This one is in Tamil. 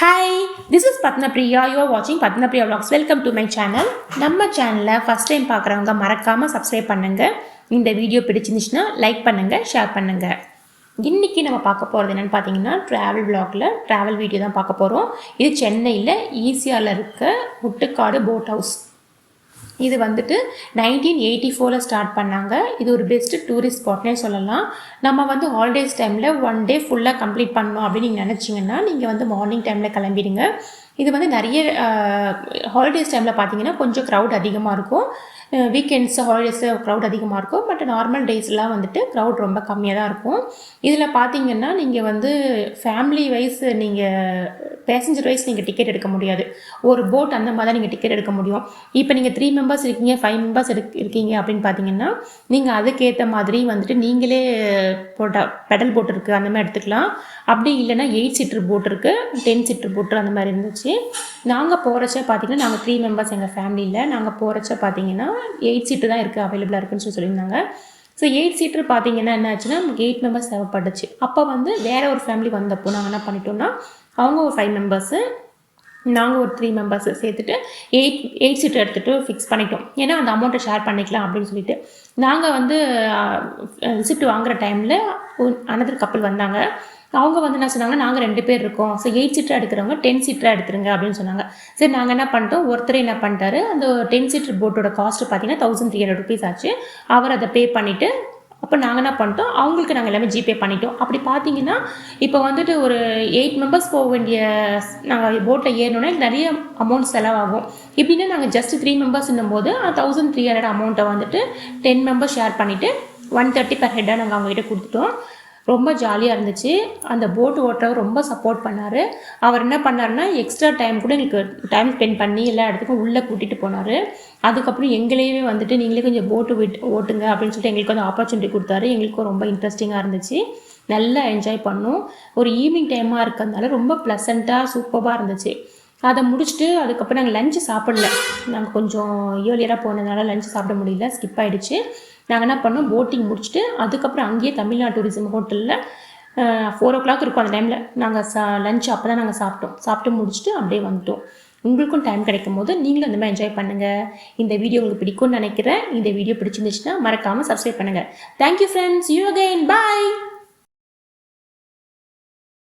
Hi this is Padmapriya you're வாட்சிங் Padmapriya vlogs welcome to my channel நம்ம சேனலை ஃபஸ்ட் டைம் பார்க்குறவங்க மறக்காமல் சப்ஸ்கிரைப் பண்ணுங்கள் இந்த வீடியோ பிடிச்சிருந்துச்சுன்னா லைக் பண்ணுங்கள் ஷேர் பண்ணுங்கள் இன்றைக்கி நம்ம பார்க்க போகிறது என்னென்னு பார்த்தீங்கன்னா ட்ராவல் vlogல ட்ராவல் வீடியோ தான் பார்க்க போகிறோம் இது சென்னையில் ஈஸியாவில் இருக்க முட்டுக்காடு போட் ஹவுஸ் இது வந்துட்டு நைன்டீன் எயிட்டி ஃபோரில் ஸ்டார்ட் பண்ணாங்க. இது ஒரு பெஸ்ட்டு டூரிஸ்ட் ஸ்பாட்னே சொல்லலாம். நம்ம வந்து ஹாலிடேஸ் டைமில் ஒன் டே ஃபுல்லாக கம்ப்ளீட் பண்ணணும் அப்படின்னு நீங்கள் நினச்சிங்கன்னா நீங்கள் வந்து மார்னிங் டைமில் கிளம்பிடுங்க. இது வந்து நிறைய ஹாலிடேஸ் டைமில் பார்த்தீங்கன்னா கொஞ்சம் க்ரௌட் அதிகமாக இருக்கும். வீக்கெண்ட்ஸ் ஹாலிடேஸ் க்ரௌட் அதிகமாக இருக்கும். பட் நார்மல் டேஸ்லாம் வந்துட்டு க்ரௌட் ரொம்ப கம்மியாக தான் இருக்கும். இதில் பார்த்தீங்கன்னா நீங்கள் வந்து ஃபேமிலி வைஸ் நீங்கள் பேசஞ்சர் வைஸ் நீங்கள் டிக்கெட் எடுக்க முடியாது. ஒரு போட் அந்த மாதிரி தான் நீங்கள் டிக்கெட் எடுக்க முடியும். இப்போ நீங்கள் த்ரீ மெம்பர்ஸ் இருக்கீங்க ஃபைவ் மெம்பர்ஸ் இருக்கீங்க அப்படின்னு பார்த்தீங்கன்னா நீங்கள் அதுக்கேற்ற மாதிரி வந்துட்டு நீங்களே போட்ட பெடல் போட் இருக்குது அந்த மாதிரி எடுத்துக்கலாம். அப்படி இல்லைன்னா எயிட் சீட்டர் போட் இருக்குது டென் சீட்டர் போட்டு அந்த மாதிரி இருந்துச்சு. நாங்கள் போகிறச்ச பார்த்தீங்கன்னா நாங்கள் த்ரீ மெம்பர்ஸ் எங்கள் ஃபேமிலியில் நாங்கள் போகிறச்ச பார்த்தீங்கன்னா எயிட் சீட்டு தான் இருக்குது அவைலபிளாக இருக்குன்னு சொல்லி சொல்லியிருந்தாங்க. ஸோ எயிட் சீட்டர் பார்த்தீங்கன்னா என்ன ஆச்சுன்னா நமக்கு எயிட் மெம்பர்ஸ் தேவைப்பட்டுச்சு. அப்போ வந்து வேற ஒரு ஃபேமிலி வந்தப்போ நாங்கள் என்ன பண்ணிட்டோம்னா அவங்க ஒரு ஃபைவ் மெம்பர்ஸு நாங்கள் ஒரு த்ரீ மெம்பர்ஸ் சேர்த்துட்டு எயிட் எயிட் சீட்டர் எடுத்துகிட்டு ஃபிக்ஸ் பண்ணிட்டோம். ஏன்னா அந்த அமௌண்ட்டை ஷேர் பண்ணிக்கலாம் அப்படின்னு சொல்லிட்டு. நாங்கள் வந்து ரிசிப்ட் வாங்குகிற டைமில் அனதர் கப்பல் வந்தாங்க. அவங்க வந்து என்ன சொன்னாங்க நாங்கள் ரெண்டு பேர் இருக்கோம். ஸோ எயிட் சீட்டர் எடுக்கிறவங்க டென் சீட்டராக எடுத்துருங்க அப்படின்னு சொன்னாங்க. சரி நாங்கள் என்ன பண்ணிட்டோம் ஒருத்தர் என்ன பண்ணிட்டாரு அந்த டென் சீட்டர் போட்டோட காஸ்ட் பார்த்தீங்கன்னா தௌசண்ட் த்ரீ ஹண்ட்ரட் ருபீஸ் ஆச்சு. அவர் அதை பே பண்ணிவிட்டு அப்போ நாங்கள் என்ன பண்ணிட்டோம் அவங்களுக்கு நாங்கள் எல்லாமே ஜிபே பண்ணிட்டோம். அப்படி பார்த்தீங்கன்னா இப்போ வந்துட்டு ஒரு எயிட் மெம்பர்ஸ் போக வேண்டிய நாங்கள் போட்டில் ஏறணுன்னா நிறைய அமௌண்ட் செலவாகும். இப்படின்னா நாங்கள் ஜஸ்ட் த்ரீ மெம்பர்ஸ்ன்னும் போது தௌசண்ட் த்ரீ ஹண்ட்ரட் அமௌண்ட்டை வந்துட்டு டென் மெம்பர்ஸ் ஷேர் பண்ணிவிட்டு ஒன் தேர்ட்டி பர் ஹெட்டாக நாங்கள் அவங்ககிட்ட கொடுத்துட்டோம். ரொம்ப ஜாலியாக இருந்துச்சு. அந்த போட்டு ஓட்டுறவர் ரொம்ப சப்போர்ட் பண்ணார். அவர் என்ன பண்ணாருன்னா எக்ஸ்ட்ரா டைம் கூட எங்களுக்கு டைம் ஸ்பெண்ட் பண்ணி எல்லா இடத்துக்கும் உள்ளே கூட்டிகிட்டு போனார். அதுக்கப்புறம் எங்களையுமே வந்துட்டு நீங்களே கொஞ்சம் போட்டு விட்டு ஓட்டுங்க அப்படின்னு சொல்லிட்டு எங்களுக்கு வந்து ஆப்பர்ச்சுனிட்டி கொடுத்தாரு. எங்களுக்கும் ரொம்ப இன்ட்ரெஸ்டிங்காக இருந்துச்சு. நல்லா என்ஜாய் பண்ணோம். ஒரு ஈவினிங் டைமாக இருக்கிறதுனால ரொம்ப ப்ளசண்ட்டாக சூப்பராக இருந்துச்சு. அதை முடிச்சுட்டு அதுக்கப்புறம் நாங்கள் லஞ்சு சாப்பிடல. நாங்கள் கொஞ்சம் இயர்லியராக போனதுனால லஞ்சு சாப்பிட முடியல ஸ்கிப் ஆகிடுச்சு நாங்கள் என்ன பண்ணோம் போட்டிங் முடிச்சுட்டு அதுக்கப்புறம் அங்கேயே தமிழ்நாடு டூரிசம் ஹோட்டலில் ஃபோர் ஓ கிளாக் இருக்கும் அந்த டைமில் நாங்கள் சா லஞ்ச் அப்போ தான் நாங்கள் சாப்பிட்டோம். சாப்பிட்டு முடிச்சுட்டு அப்படியே வந்துட்டோம். உங்களுக்கும் டைம் கிடைக்கும் போது நீங்களும் அந்த மாதிரி என்ஜாய் பண்ணுங்கள் இந்த வீடியோ உங்களுக்கு பிடிக்கும்னு நினைக்கிறேன். இந்த வீடியோ பிடிச்சிருந்துச்சுன்னா மறக்காமல் சப்ஸ்கிரைப் பண்ணுங்கள் thank you friends you again bye